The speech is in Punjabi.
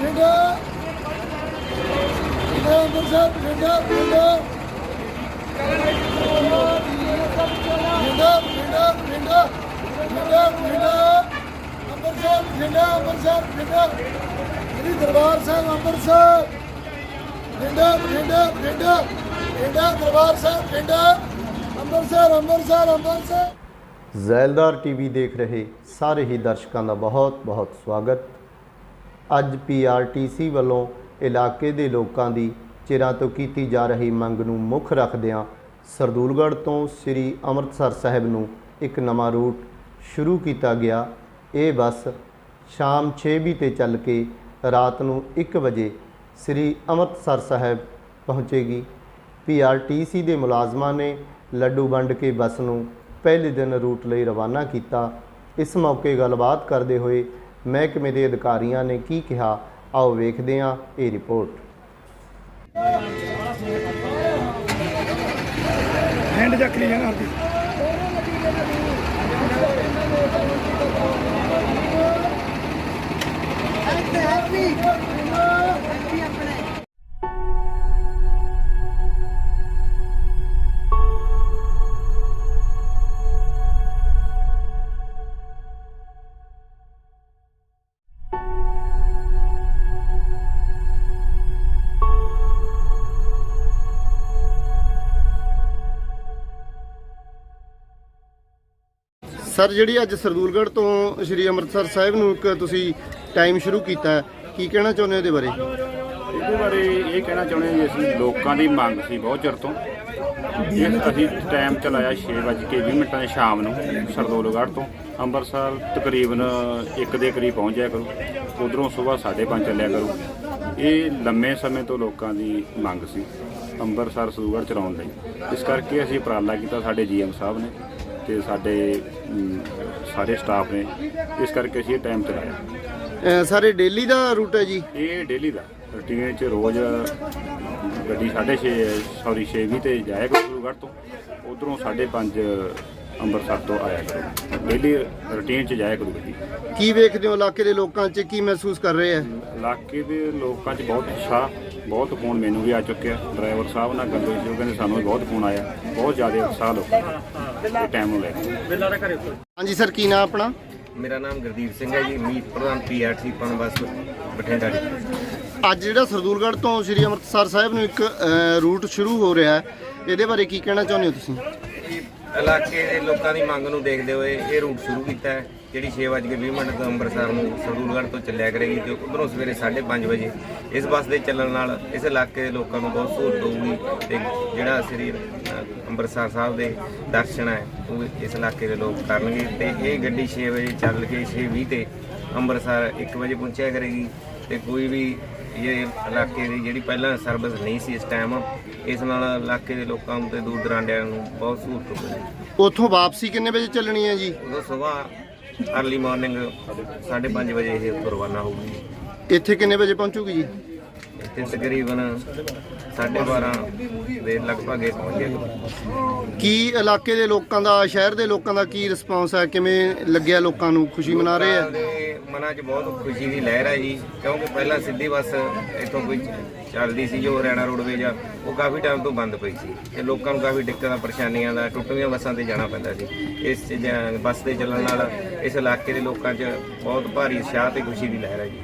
ਬਠਿੰਡਾ ਬਠਿੰਡਾ ਅੰਮ੍ਰਿਤਸਰ ਬਠਿੰਡਾ ਬਠਿੰਡਾ ਬਠਿੰਡਾ ਬਠਿੰਡਾ ਬਠਿੰਡਾ ਬਠਿੰਡਾ ਬਠਿੰਡਾ ਅੰਮ੍ਰਿਤਸਰ ਬਠਿੰਡਾ ਅੰਮ੍ਰਿਤਸਰ ਬਠਿੰਡਾ ਸ੍ਰੀ ਦਰਬਾਰ ਸਾਹਿਬ ਅੰਮ੍ਰਿਤਸਰ ਬਠਿੰਡਾ ਬਠਿੰਡਾ ਬਠਿੰਡਾ ਬਠਿੰਡਾ ਦਰਬਾਰ ਸਾਹਿਬ ਬਠਿੰਡਾ ਅੰਮ੍ਰਿਤਸਰ ਅੰਮ੍ਰਿਤਸਰ ਅੰਮ੍ਰਿਤਸਰ ਜ਼ੈਲਦਾਰ ਟੀਵੀ ਦੇਖ ਰਹੇ ਸਾਰੇ ਹੀ ਦਰਸ਼ਕਾਂ ਦਾ ਬਹੁਤ-ਬਹੁਤ ਸਵਾਗਤ ਅੱਜ ਪੀਆਰਟੀਸੀ ਵੱਲੋਂ ਇਲਾਕੇ ਦੇ ਲੋਕਾਂ ਦੀ ਚਿਰਾਂ ਤੋਂ ਕੀਤੀ ਜਾ ਰਹੀ ਮੰਗ ਨੂੰ ਮੁੱਖ ਰੱਖਦਿਆਂ ਸਰਦੂਲਗੜ੍ਹ ਤੋਂ ਸ੍ਰੀ ਅੰਮ੍ਰਿਤਸਰ ਸਾਹਿਬ ਨੂੰ ਇੱਕ ਨਵਾਂ ਰੂਟ ਸ਼ੁਰੂ ਕੀਤਾ ਗਿਆ। ਇਹ ਬੱਸ ਸ਼ਾਮ 6:20 ਤੇ ਚੱਲ ਕੇ ਰਾਤ ਨੂੰ 1 ਵਜੇ ਸ੍ਰੀ ਅੰਮ੍ਰਿਤਸਰ ਸਾਹਿਬ ਪਹੁੰਚੇਗੀ। ਪੀਆਰਟੀਸੀ ਦੇ ਮੁਲਾਜ਼ਮਾਂ ਨੇ ਲੱਡੂ ਵੰਡ ਕੇ ਬੱਸ ਨੂੰ ਪਹਿਲੇ ਦਿਨ ਰੂਟ ਲਈ ਰਵਾਨਾ ਕੀਤਾ। ਇਸ ਮੌਕੇ ਗੱਲਬਾਤ ਕਰਦੇ ਹੋਏ ਮਹਿਕਮੇ ਦੇ ਅਧਿਕਾਰੀਆਂ ਨੇ ਕੀ ਕਿਹਾ? ਆਓ ਵੇਖਦੇ ਹਾਂ ਇਹ ਰਿਪੋਰਟ। ਹੈਂਡ ਚੱਕ ਲਈ ਜਾਣਾ ਆਪਦੀ ਸਰ, ਜਿਹੜੀ ਅੱਜ ਸਰਦੂਲਗੜ੍ਹ ਤੋਂ ਸ੍ਰੀ ਅੰਮ੍ਰਿਤਸਰ ਸਾਹਿਬ ਨੂੰ ਇੱਕ ਤੁਸੀਂ ਟਾਈਮ ਸ਼ੁਰੂ ਕੀਤਾ ਹੈ, ਕੀ ਕਹਿਣਾ ਚਾਹੁੰਦੇ ਹੋ ਇਹਦੇ ਬਾਰੇ? ਇਹਦੇ ਬਾਰੇ ਇਹ ਕਹਿਣਾ ਚਾਹੁੰਦੇ ਹਾਂ ਜੀ, ਅਸੀਂ ਲੋਕਾਂ ਦੀ ਮੰਗ ਸੀ ਬਹੁਤ ਚਿਰ ਤੋਂ। ਇਹ ਅਸੀਂ ਟਾਈਮ ਚਲਾਇਆ 6:20 ਮਿੰਟਾਂ ਦੇ ਸ਼ਾਮ ਨੂੰ ਸਰਦੂਲਗੜ੍ਹ ਤੋਂ। ਅੰਮ੍ਰਿਤਸਰ ਤਕਰੀਬਨ 1 ਦੇ ਕਰੀਬ ਪਹੁੰਚ ਜਾਇਆ ਕਰੂ। ਉਧਰੋਂ ਸਵੇਰ 5:30 ਚੱਲਿਆ ਕਰੂ। ਇਹ ਲੰਮੇ ਸਮੇਂ ਤੋਂ ਲੋਕਾਂ ਦੀ ਮੰਗ ਸੀ ਅੰਮ੍ਰਿਤਸਰ ਸਰਦੂਲਗੜ੍ਹ ਚਲਾਉਣ ਲਈ। ਇਸ ਕਰਕੇ ਅਸੀਂ ਉਪਰਾਲਾ ਕੀਤਾ ਸਾਡੇ ਜੀਐਮ ਸਾਹਿਬ ਨੇ। ਤੇ ਸਾਡੇ ਅਮ, ਸਾਰੇ ਸਟਾਫ ਨੇ ਇਸ ਕਰਕੇ ਅਸੀਂ ਇਹ ਟਾਈਮ ਚਲਾਇਆ। ਅਹ ਸਾਰੇ ਡੇਲੀ ਦਾ ਰੂਟ ਹੈ ਜੀ? ਇਹ ਡੇਲੀ ਦਾ। ਰੂਟੀਨ ਚ ਰੋਜ਼ ਗੱਡੀ 6:30 ਸੌਰੀ 6:20 ਤੇ ਜਾਇਆ ਕਰੋ ਗੁਰੂਗੜ੍ਹ ਤੋਂ। ਉਧਰੋਂ 5:30 ਅੰਮ੍ਰਿਤਸਰ ਤੋਂ ਆਇਆ ਕਰੋ। ਡੇਲੀ ਰੂਟੀਨ ਚ ਜਾਇਆ ਕਰੋ ਗੱਡੀ। ਕੀ ਵੇਖਦੇ ਹੋ ਇਲਾਕੇ ਦੇ ਲੋਕਾਂ 'ਚ? ਕੀ ਮਹਿਸੂਸ ਕਰ ਰਹੇ ਆ? ਇਲਾਕੇ ਦੇ ਲੋਕਾਂ 'ਚ ਬਹੁਤ ਉਤਸ਼ਾਹ। ਬਹੁਤ ਫੋਨ ਮੈਨੂੰ ਵੀ ਆ ਚੁੱਕਿਆ। ਡਰਾਈਵਰ ਸਾਹਿਬ ਨਾਲ ਗੱਲ ਹੋਈ ਸੀ ਉਹ ਕਹਿੰਦੇ ਸਾਨੂੰ ਵੀ ਬਹੁਤ ਫੋਨ ਆਇਆ। ਬਹੁਤ ਜ਼ਿਆਦਾ ਉਤਸ਼ਾਹ ਲੋਕਾਂ ਦਾ। ਟਾਈਮ ਨੂੰ ਲੈ ਕੇ। ਹਾਂਜੀ ਸਰ ਕੀ ਨਾਮ ਆਪਣਾ? ਮੇਰਾ ਨਾਮ ਗੁਰਦੀਪ ਸਿੰਘ ਹੈ ਜੀ ਮੀਤ ਪ੍ਰਧਾਨ ਪੀਆਰਟੀ ਪਨਬਸ ਬਠਿੰਡਾ ਜੀ। ਅੱਜ ਜਿਹੜਾ ਸਰਦੂਲਗੜ੍ਹ ਤੋਂ ਸ੍ਰੀ ਅੰਮ੍ਰਿਤਸਰ ਸਾਹਿਬ ਨੂੰ ਇੱਕ ਰੂਟ ਸ਼ੁਰੂ ਹੋ ਰਿਹਾ ਹੈ ਇਹਦੇ ਬਾਰੇ ਕੀ ਕਹਿਣਾ ਚਾਹੁੰਦੇ ਹੋ ਤੁਸੀਂ? ਇਲਾਕੇ ਦੇ ਲੋਕਾਂ ਦੀ ਮੰਗ ਨੂੰ ਦੇਖਦੇ ਹੋਏ ਇਹ ਰੂਟ ਸ਼ੁਰੂ ਕੀਤਾ ਹੈ, ਜਿਹੜੀ 6:20 ਮਿੰਟ ਤੋਂ ਅੰਮ੍ਰਿਤਸਰ ਨੂੰ ਸਰਦੂਲਗੜ੍ਹ ਤੋਂ ਚੱਲਿਆ ਕਰੇਗੀ ਤੇ ਉਧਰੋਂ ਸਵੇਰੇ 5:30 ਵਜੇ ਇਸ ਬੱਸ ਦੇ ਚੱਲਣ ਨਾਲ ਇਸ ਇਲਾਕੇ ਦੇ ਲੋਕਾਂ ਨੂੰ ਬਹੁਤ ਸਹੂਲਤ ਹੋਊਗੀ ਤੇ ਜਿਹੜਾ ਸ੍ਰੀ ਅੰਮ੍ਰਿਤਸਰ ਸਾਹਿਬ ਦੇ ਦਰਸ਼ਨ ਹੈ, ਉਹ ਇਸ ਇਲਾਕੇ ਦੇ ਲੋਕ ਕਰਨਗੇ ਤੇ ਇਹ ਗੱਡੀ 6 ਵਜੇ ਚੱਲ ਕੇ 6:20 ਤੇ ਅੰਮ੍ਰਿਤਸਰ 1 ਵਜੇ ਪਹੁੰਚਿਆ ਕਰੇਗੀ ਤੇ ਕੋਈ ਵੀ ਇਹ ਇਲਾਕੇ ਦੀ ਜਿਹੜੀ ਪਹਿਲਾਂ ਸਰਵਿਸ ਨਹੀਂ ਸੀ ਇਸ ਟਾਈਮ ਇਸ ਨਾਲ ਇਲਾਕੇ ਦੇ ਲੋਕਾਂ ਨੂੰ ਤੇ ਦੂਰ ਦਰਾਂਡਿਆਂ ਨੂੰ ਬਹੁਤ ਸਹੂਲਤ ਹੋਵੇਗੀ ਉੱਥੋਂ ਵਾਪਸੀ ਕਿੰਨੇ ਵਜੇ ਚੱਲਣੀ ਹੈ ਜੀ? ਉਦੋਂ ਸਵੇਰ ਅਰਲੀ ਮਾਰਨਿੰਗ 5:30 ਵਜੇ ਇਹ ਉੱਥੋਂ ਰਵਾਨਾ ਹੋਊਗੀ। ਇੱਥੇ ਕਿੰਨੇ ਵਜੇ ਪਹੁੰਚੂਗੀ ਜੀ? ਇੱਥੇ ਤਕਰੀਬਨ 12:30 ਦੇ ਲਗਭਗ ਇਹ ਪਹੁੰਚ ਜਾਏਗਾ। ਕੀ ਇਲਾਕੇ ਦੇ ਲੋਕਾਂ ਦਾ ਸ਼ਹਿਰ ਦੇ ਲੋਕਾਂ ਦਾ ਕੀ ਰਿਸਪੌਂਸ ਹੈ? ਕਿਵੇਂ ਲੱਗਿਆ ਲੋਕਾਂ ਨੂੰ? ਖੁਸ਼ੀ ਮਨਾ ਰਹੇ ਆ? ਮਨਾਂ 'ਚ ਬਹੁਤ ਖੁਸ਼ੀ ਦੀ ਲਹਿਰ ਹੈ ਜੀ, ਕਿਉਂਕਿ ਪਹਿਲਾਂ ਸਿੱਧੀ ਬੱਸ ਇੱਥੋਂ ਕੋਈ ਚੱਲਦੀ ਸੀ ਜੋ ਹਰਿਆਣਾ ਰੋਡਵੇਜ ਆ ਉਹ ਕਾਫੀ ਟਾਈਮ ਤੋਂ ਬੰਦ ਪਈ ਸੀ ਤੇ ਲੋਕਾਂ ਨੂੰ ਕਾਫੀ ਦਿੱਕਤਾਂ, ਪਰੇਸ਼ਾਨੀਆਂ ਦਾ, ਟੁੱਟਵੀਆਂ ਬੱਸਾਂ ਤੇ ਜਾਣਾ ਪੈਂਦਾ ਸੀ। ਇਸ ਬੱਸ ਤੇ ਚੱਲਣ ਨਾਲ ਇਸ ਇਲਾਕੇ ਦੇ ਲੋਕਾਂ 'ਚ ਬਹੁਤ ਭਾਰੀ ਉਤਸ਼ਾਹ ਤੇ ਖੁਸ਼ੀ ਦੀ ਲਹਿਰ ਹੈ ਜੀ